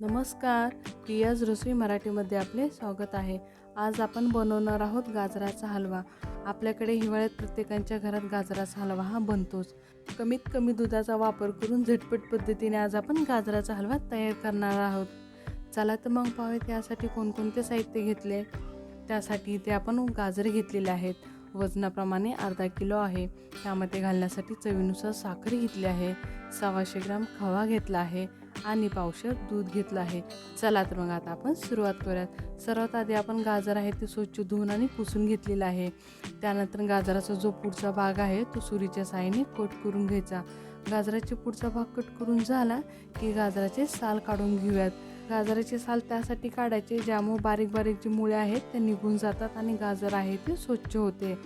नमस्कार प्रियाज रसोई मराठीमध्ये आपले स्वागत आहे. आज आपण बनवणार आहोत गाजराचा हलवा. आपल्याकडे हिवाळ्यात प्रत्येकांच्या घरात गाजराचा हलवा हा बनतोच. कमीत कमी दुधाचा वापर करून झटपट पद्धतीने आज आपण गाजराचा हलवा तयार करणार आहोत. चला तर मग पाहूया त्यासाठी कोणकोणते साहित्य घेतले त्यासाठी इथे आपण गाजरे घेतलेले आहेत. वजनाप्रमाणे अर्धा किलो आहे. त्यामध्ये घालण्यासाठी चवीनुसार साखर घेतली आहे. सव्वाशे ग्राम खवा घेतला आहे. आणि पावशर दूध घेतलं आहे. चला तर मग आता आपण सुरुवात करूयात. सर्वात आधी आपण गाजर आहे ते स्वच्छ धुवून आणि पुसून घेतलेलं आहे. त्यानंतर गाजराचा जो पुढचा भाग आहे तो सुरीच्या साहाय्याने कट करून घ्यायचा. गाजराचे पुढचा भाग कट करून झाला की गाजराचे साल काढून घेऊयात. गाजराचे साल त्यासाठी काढायचे ज्यामुळे बारीक बारीक जे मुळे आहेत ते निघून जातात आणि गाजर आहे ते स्वच्छ होते.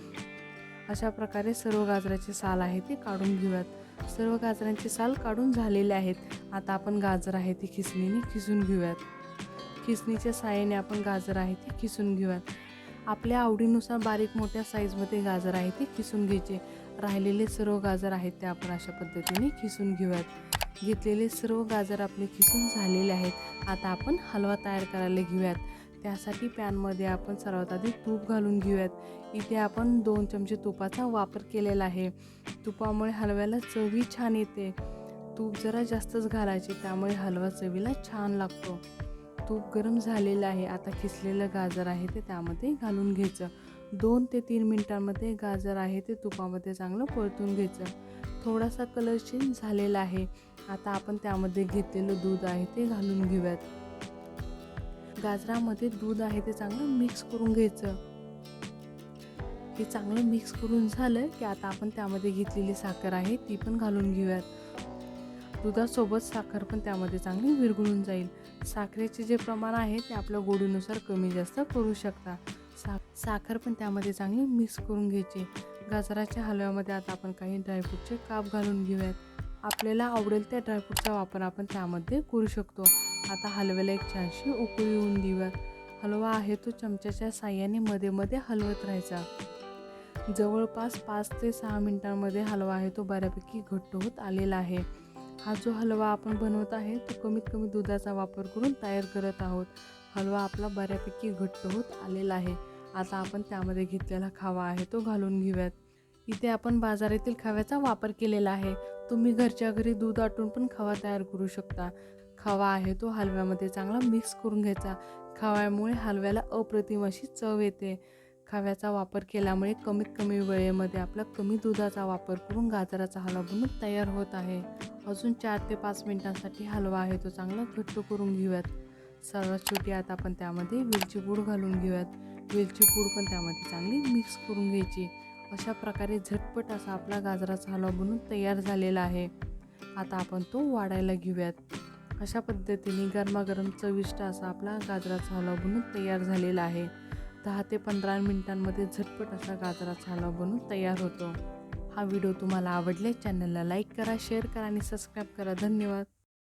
अशा प्रकारे सर्व गाजराचे साल आहे ते काढून घेऊयात. सर्व गाजरांची साल काढून झालेले आहेत. आता आपण गाजर आहे ती खिसणीने खिसून घेऊयात. खिसणीच्या साह्याने आपण गाजर आहे ती खिसून घेऊयात. आपल्या आवडीनुसार बारीक मोठ्या साईजमध्ये गाजर आहे ते खिसून घ्यायचे. राहिलेले सर्व गाजर आहेत ते आपण अशा पद्धतीने खिसून घेऊयात. घेतलेले सर्व गाजर आपले खिसून झालेले आहेत. आता आपण हलवा तयार करायला घेऊयात. त्यासाठी पॅनमध्ये आपण सर्वात आधी तूप घालून घेऊयात. इथे आपण दोन चमचे तुपाचा वापर केलेला आहे. तुपामुळे हलव्याला चवी छान येते. तूप जरा जास्तच घालायचे त्यामुळे हलवा चवीला छान लागतो. तूप गरम झालेलं आहे आता खिसलेलं गाजर आहे ते त्यामध्ये घालून घ्यायचं. दोन ते तीन मिनटांमध्ये गाजर आहे ते तुपामध्ये चांगलं परतून घ्यायचं. थोडासा कलर चेंज झालेला आहे. आता आपण त्यामध्ये घेतलेलं दूध आहे ते घालून घेऊयात. गाजरामध्ये दूध आहे ते चांगलं मिक्स करून घ्यायचं. हे चांगलं मिक्स करून झालं की आता आपण त्यामध्ये घेतलेली साखर आहे ती पण घालून घेऊयात. दुधासोबत साखर पण त्यामध्ये चांगली विरघळून जाईल. साखरेचे जे प्रमाण आहे ते आपल्या गोडीनुसार कमी जास्त करू शकता. सा साखर पण त्यामध्ये चांगली मिक्स करून घ्यायची. गाजराच्या हलव्यामध्ये आता आपण काही ड्रायफ्रूटचे काप घालून घेऊयात. आपल्याला आवडेल त्या ड्रायफ्रूटचा वापर आपण त्यामध्ये करू शकतो. आता हलव्याला एक छानशी उकळी येऊन देऊयात हलवा आहे तो चमच्याच्या साह्याने मध्ये मध्ये हलवत राहायचा. जवळपास पाच ते सहा मिनिटांमध्ये हलवा आहे तो बऱ्यापैकी घट्ट होत आलेला आहे. हा जो हलवा आपण बनवत आहे तो कमीत कमी दुधाचा वापर करून तयार करत आहोत. हलवा आपला बऱ्यापैकी घट्ट होत आलेला आहे. आता आपण त्यामध्ये घेतलेला खावा आहे तो घालून घेऊयात. इथे आपण बाजारातील खव्याचा वापर केलेला आहे. तुम्ही घरच्या घरी दूध आटून पण खवा तयार करू शकता. खवा आहे तो हलव्यामध्ये चांगला मिक्स करून घ्यायचा. खव्यामुळे हलव्याला अप्रतिम अशी चव येते. खव्याचा वापर केल्यामुळे कमीत कमी वेळेमध्ये आपला कमी दुधाचा वापर करून गाजराचा हलवा बनून तयार होत आहे. अजून चार ते पाच मिनिटांसाठी हलवा आहे तो चांगला घट्ट करून घेऊयात. सर्वात छोटी आता आपण त्यामध्ये वेलची पूड घालून घेऊयात. वेलची पूड पण त्यामध्ये चांगली मिक्स करून घ्यायची. अशा प्रकारे झटपट असा आपला गाजराचा हलवा बनून तयार झालेला आहे. आता आपण तो वाढायला घेऊयात. अशा पद्धतीने गरमागरम चविष्ट असा आपला गाजराचा हलवा बनून तयार झालेला आहे. दहा ते पंधरा मिनिटांमध्ये झटपट असा गाजराचा हलवा बनून तयार होतो. हा व्हिडिओ तुम्हाला आवडले चॅनलला लाईक करा शेअर करा आणि सबस्क्राईब करा. धन्यवाद.